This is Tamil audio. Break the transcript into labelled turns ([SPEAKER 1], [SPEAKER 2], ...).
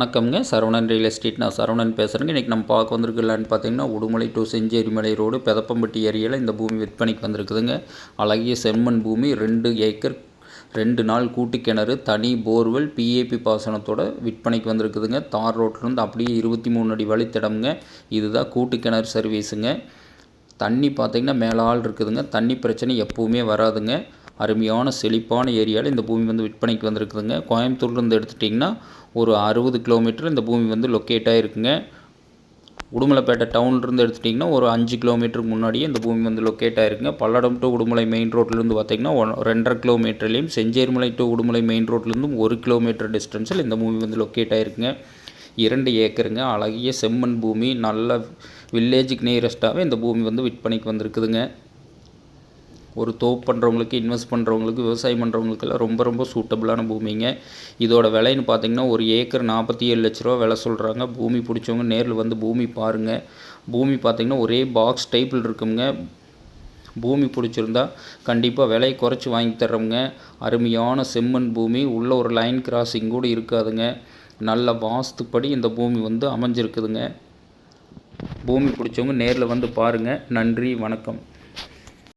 [SPEAKER 1] வணக்கம்ங்க. சரவணன் ரியல் எஸ்டேட் நான் சரவணன் பேசுகிறேங்க இன்றைக்கி நம்ம பார்க்க வந்திருக்கலான்னு பார்த்தீங்கன்னா உடுமலை டு செஞ்சேரிமலை ரோடு பெதப்பம்பட்டி ஏரியாவில் இந்த பூமி விற்பனைக்கு வந்திருக்குதுங்க. அழகிய செம்மண் பூமி ரெண்டு ஏக்கர் ரெண்டு நாள் கூட்டு கிணறு தனி போர்வெல் பிஏபி பாசனத்தோட விற்பனைக்கு வந்திருக்குதுங்க. தார் ரோட்லேருந்து அப்படியே இருபத்தி மூணு அடி வழித்தடம்ங்க. இதுதான் கூட்டு கிணறு சர்வீஸுங்க தண்ணி பார்த்திங்கன்னா மேலாள் இருக்குதுங்க. தண்ணி பிரச்சனை எப்போவுமே வராதுங்க. அருமையான செழிப்பான ஏரியாவில் இந்த பூமி வந்து விற்பனைக்கு வந்திருக்குதுங்க. கோயம்புத்தூர்லேருந்து எடுத்துட்டிங்கன்னா ஒரு அறுபது கிலோமீட்டர் இந்த பூமி வந்து லொக்கேட் ஆகிருக்குங்க உடுமலைப்பேட்டை டவுன்லேருந்து எடுத்துட்டிங்கன்னா ஒரு அஞ்சு கிலோமீட்டருக்கு முன்னாடியே இந்த பூமி வந்து லொக்கேட் ஆகிருக்குங்க பல்லடம் டு உடுமலை மெயின் ரோட்லேருந்து பார்த்திங்கன்னா ஒன் ரெண்டரை கிலோமீட்டர்லேயும் செஞ்சேரிமலை டு உடுமலை மெயின் ரோட்லேருந்தும் ஒரு கிலோமீட்டர் டிஸ்டன்ஸில் இந்த பூமி வந்து லொக்கேட் ஆகிருக்குங்க இரண்டு ஏக்கருங்க அழகிய செம்மண் பூமி நல்ல வில்லேஜுக்கு நியரஸ்ட்டாகவே இந்த பூமி வந்து விற்பனைக்கு வந்திருக்குதுங்க. ஒரு தோப்பு பண்ணுறவங்களுக்கு இன்வெஸ்ட் பண்ணுறவங்களுக்கு விவசாயம் பண்ணுறவங்களுக்கெல்லாம் ரொம்ப ரொம்ப சூட்டபுளான பூமிங்க. இதோட விலைன்னு பார்த்தீங்கன்னா ஒரு ஏக்கர் நாற்பத்தி ஏழு லட்ச ரூபா விலை சொல்கிறாங்க பூமி பிடிச்சவங்க நேரில் வந்து பூமி பாருங்கள் பூமி பார்த்திங்கன்னா ஒரே பாக்ஸ் டைப்பில் இருக்குங்க. பூமி பிடிச்சிருந்தா கண்டிப்பாக விலையை குறைச்சி வாங்கி தர்றவங்க. அருமையான செம்மண் பூமி. உள்ள ஒரு லைன் கிராசிங் கூட இருக்காதுங்க. நல்ல வாஸ்துப்படி இந்த பூமி வந்து அமைஞ்சிருக்குதுங்க. பூமி பிடிச்சவங்க நேரில் வந்து பாருங்கள் நன்றி வணக்கம்.